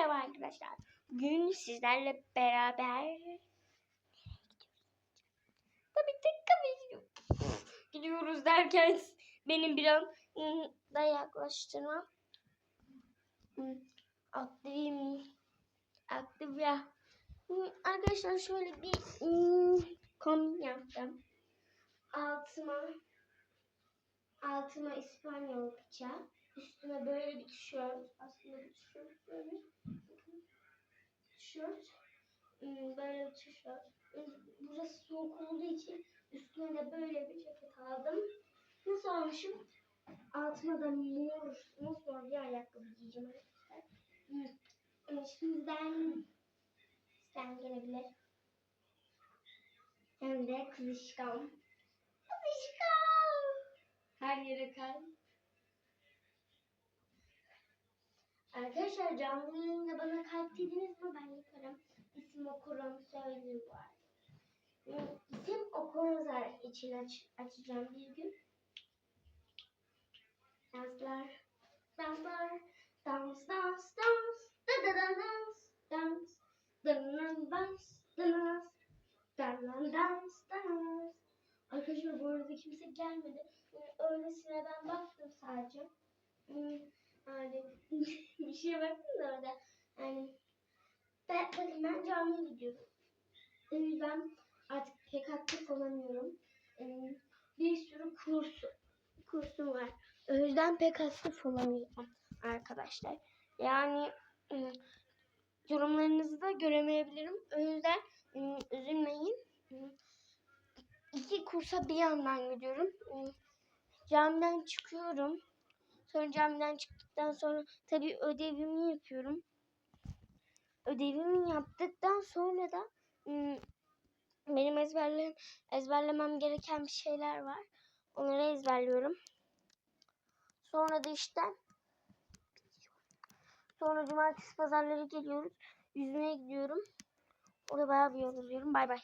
Merhaba arkadaşlar. Bugün sizlerle beraber tabii tabii gidiyoruz derken benim bir an da yaklaştırmam. Im, Aktifim. Aktif ya. Arkadaşlar şöyle bir ım, kombin yaptım. Altıma altıma İspanyol bıçağı. Üstüne böyle bir tişört. Aslında bir tişört böyle. Tişört. Hmm, Böyle bir tişört. Burası soğuk olduğu için üstüne de böyle bir ceket aldım. Nasıl almışım? Altıma da mor, mor bir ayakkabı giyeceğim arkadaşlar. Ee, Şimdiden sen gelebilir. Hem de kızışkan. Kızışkan. Her yere kay. Arkadaşlar canlı yayında bana kalp dediniz mi ben yaparım. İsim okurum arada. Hmm, İsim okuruzlar için aç, açacağım bir gün. Danslar, danslar, dans, dans, dans, da da da dans, dans, dan dan dans, dan dan dans, dans. Arkadaşlar bu arada kimse gelmedi. Öylesine ben baktım sadece. Hmm, Yani bir şeye baktım da orada. Yani ben, bakın ben camiye gidiyorum. O yüzden artık pek aktif olamıyorum. Ee, Bir sürü kurs, kursum var. O yüzden pek aktif olamıyorum arkadaşlar. Yani yorumlarınızı da göremeyebilirim. O yüzden üzülmeyin. İki kursa bir yandan gidiyorum. Camiden çıkıyorum. Sonra camiden çıktıktan sonra tabii ödevimi yapıyorum. Ödevimi yaptıktan sonra da benim ezberlem ezberlemem gereken bir şeyler var. Onları ezberliyorum. Sonra da işte sonra cumartesi pazarları geliyoruz. Yüzmeye gidiyorum. Orada bayağı bir yoruluyorum. Bay bay.